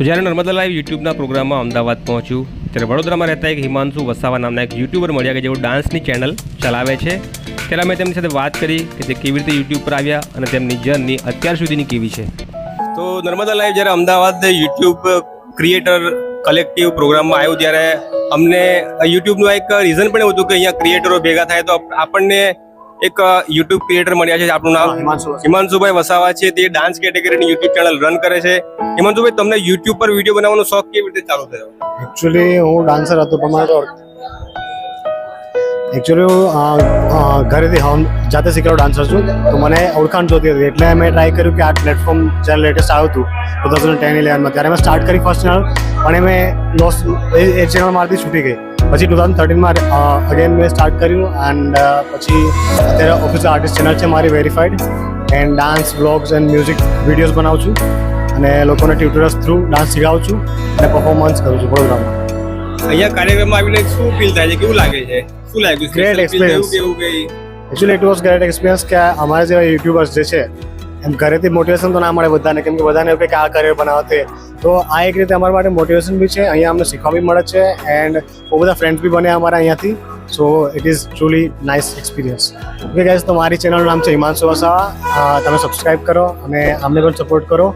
તો જ્યારે નર્મદા લાઈવ યુટ્યુબના પ્રોગ્રામમાં અમદાવાદ પહોંચ્યું, ત્યારે વડોદરામાં રહેતા એક હિમાંશુ વસાવા નામના એક યુટ્યુબર મળ્યા કે જેઓ ડાન્સની ચેનલ ચલાવે છે. ત્યારે અમે તેમની સાથે વાત કરી કે તે કેવી રીતે યુટ્યુબ પર આવ્યા અને તેમની જર્ની અત્યાર સુધીની કેવી છે. તો નર્મદા લાઈવ જ્યારે અમદાવાદ યુટ્યુબ ક્રિએટર કલેક્ટિવ પ્રોગ્રામમાં આવ્યું ત્યારે અમને યુટ્યુબનું એક રીઝન પણ એવું હતું કે અહીંયા ક્રિએટરો ભેગા થાય તો આપણને એક યુટ્યુબ ક્રિએટર મળ્યા છે આપણું નામ હિમાંશુ હિમાંશુભાઈ વસાવા છે. તે ડાન્સ કેટેગરીની યુટ્યુબ ચેનલ રન કરે છે. હિમાંશુભાઈ તમને યુટ્યુબ પર વીડિયો બનાવવાનો શોખ કેવી રીતે ચાલુ થયો? એકચ્યુઅલી હું ડાન્સર હતો પણ મારે એકચ્યુઅલી હું ઘરેથી હોમ જાતે શીખેલો ડાન્સર છું. તો મને ઓળખાણ જોતી હતી. એટલે મેં ટ્રાય કર્યું કે આ પ્લેટફોર્મ જ્યારે લેટેસ્ટ આવ્યું હતું ટુ થાઉઝન્ડ ટેન ઇલેવનમાં ત્યારે મેં સ્ટાર્ટ કરી ફર્સ્ટ ચેનલ પણ એ મેં લોસ એ એ ચેનલ મારાથી છૂટી ગઈ. પછી ટુ થાઉઝન્ડ થર્ટીનમાં અગેન મેં સ્ટાર્ટ કર્યું એન્ડ પછી અત્યારે ઓફિસિયલ આર્ટિસ્ટ ચેનલ છે મારી verified and dance blogs and music videos બનાવું છું. અને લોકોને ટ્યુટોરિયલ્સ થ્રુ ડાન્સ શીખવાડું છું અને પરફોર્મન્સ કરું છું પ્રોગ્રામમાં અહીંયા કાર્યક્રમમાં આવીને શું ફીલ થાય છે? કેવું લાગે છે? શું લાગ્યું ગ્રેટ એક્સપિરિયન્સ feel થયું experience. કે એવું કઈ actually it was great experience કે અમારા જેવા યુટ્યુબર્સ જે છે એમ ઘરેથી મોટિવેશન તો ના મળે બધાને. કેમ કે બધાને એવું કે આ કરિયર બનાવો તે. તો આ એક રીતે અમારા માટે મોટિવેશન બી છે, અહીંયા અમને શીખવા બી મળે છે એન્ડ બહુ બધા ફ્રેન્ડ્સ બી બન્યા અમારા અહીંયાથી. So it is truly nice experience okay guys તો મારી ચેનલનું નામ છે હિમાંશુ વસાવા. તમે સબસ્ક્રાઈબ કરો અને અમને પણ સપોર્ટ કરો.